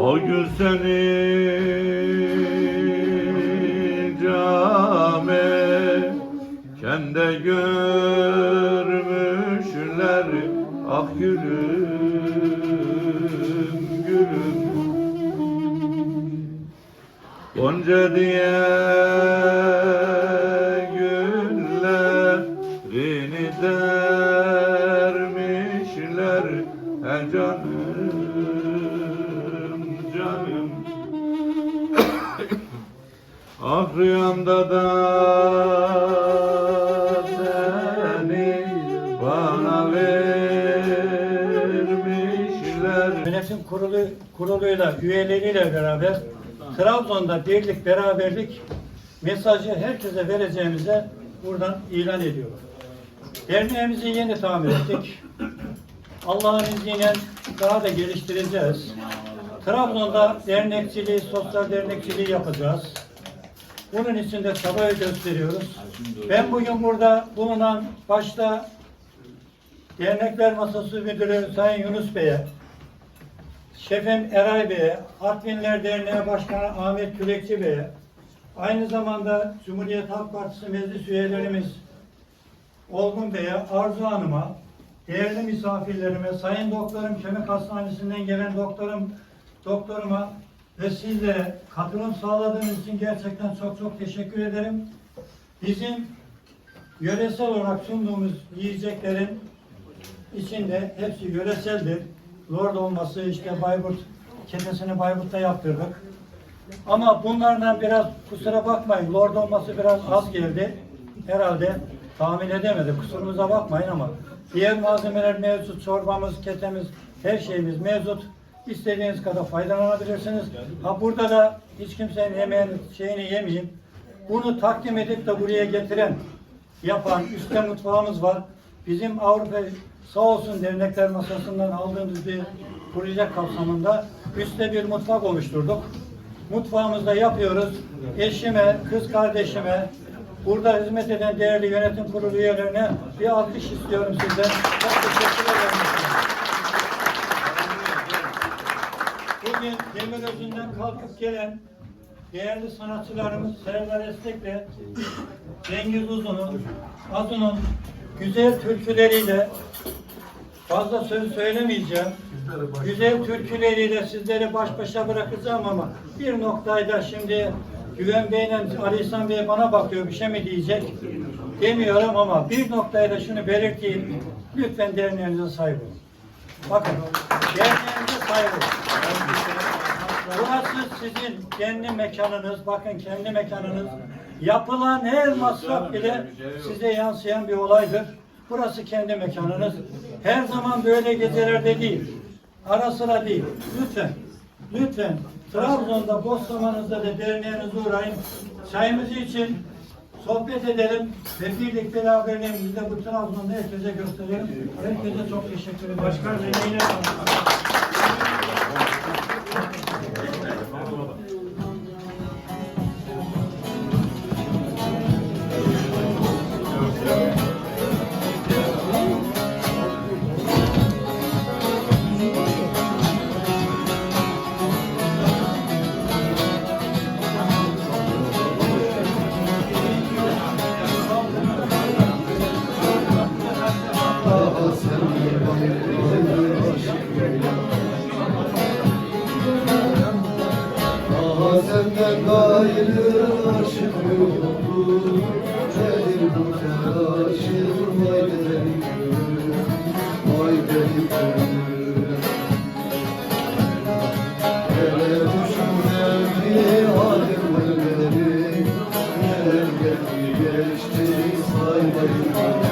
O gün seni cami kende görmüşler ah gülüm gülüm. Gonca diye güllerini dermişler He canım canım Ah rüyamda da seni bana vermişler Yönetim kurulu kuruluyla üyeleriyle beraber Trabzon'da birlik beraberlik mesajı herkese vereceğimize buradan ilan ediyorum. Derneğimizi yeni tamir ettik. Allah'ın izniyle daha da geliştireceğiz. Trabzon'da dernekçiliği, sosyal dernekçiliği yapacağız. Bunun için de çabayı gösteriyoruz. Ben bugün burada bulunan başta Dernekler Masası Müdürü Sayın Yunus Bey'e, Şefim Eray Bey'e, Artvinler Derneği Başkanı Ahmet Kürekçi Bey'e, aynı zamanda Cumhuriyet Halk Partisi meclis üyelerimiz Olgun Bey'e, Arzu Hanım'a, değerli misafirlerime, Sayın Doktorum Kemik Hastanesi'nden gelen doktorum, doktoruma ve sizlere katılım sağladığınız için gerçekten çok çok teşekkür ederim. Bizim yöresel olarak sunduğumuz yiyeceklerin içinde hepsi yöreseldir. Lord olması işte Bayburt ketesini Bayburt'ta yaptırdık. Ama bunlardan biraz kusura bakmayın. Lord olması biraz az geldi. Herhalde tahmin edemedik. Kusurumuza bakmayın ama diğer malzemeler mevcut. Çorbamız, ketemiz, her şeyimiz mevcut. İstediğiniz kadar faydalanabilirsiniz. Ha burada da hiç kimsenin yemeğini, şeyini yemeyin. Bunu takdim edip de buraya getiren, yapan, üstte mutfağımız var. Bizim Avrupa sağ olsun dernekler masasından aldığımız bir proje kapsamında üstte bir mutfak oluşturduk. Mutfağımızda yapıyoruz. Eşime, kız kardeşime, burada hizmet eden değerli yönetim kurulu üyelerine bir alkış istiyorum sizden. Çok teşekkür ederim. Bugün Demirözü'nden kalkıp gelen değerli sanatçılarımız Serdar Estek ve Cengiz Uzun'un, Azun'un güzel türküleriyle fazla söz söylemeyeceğim. Güzel türküleriyle sizleri baş başa bırakacağım ama bir noktayda şimdi Güven Bey'le Ali İhsan Bey bana bakıyor bir şey mi diyecek demiyorum ama bir noktayda şunu belirteyim. Lütfen derneğinize sahip olun. Bakın derneğinize sahip olun. Burası sizin kendi mekanınız. Bakın kendi mekanınız. Yapılan her masraf bile size yansıyan bir olaydır. Burası kendi mekanınız. Her zaman böyle gecelerde değil. Ara sıra değil. Lütfen. Lütfen. Trabzon'da boş zamanınızda da derneğinize uğrayın. Çayımızı için sohbet edelim ve birlik beraberliğimizi de bu Trabzon'da herkese gösterelim. Herkese çok teşekkür ederim. Başkan senden gayrı aşık yoktur. Nedir bu telaşın vay deli gönül Vay deli gönül Hele düşün devri geçti say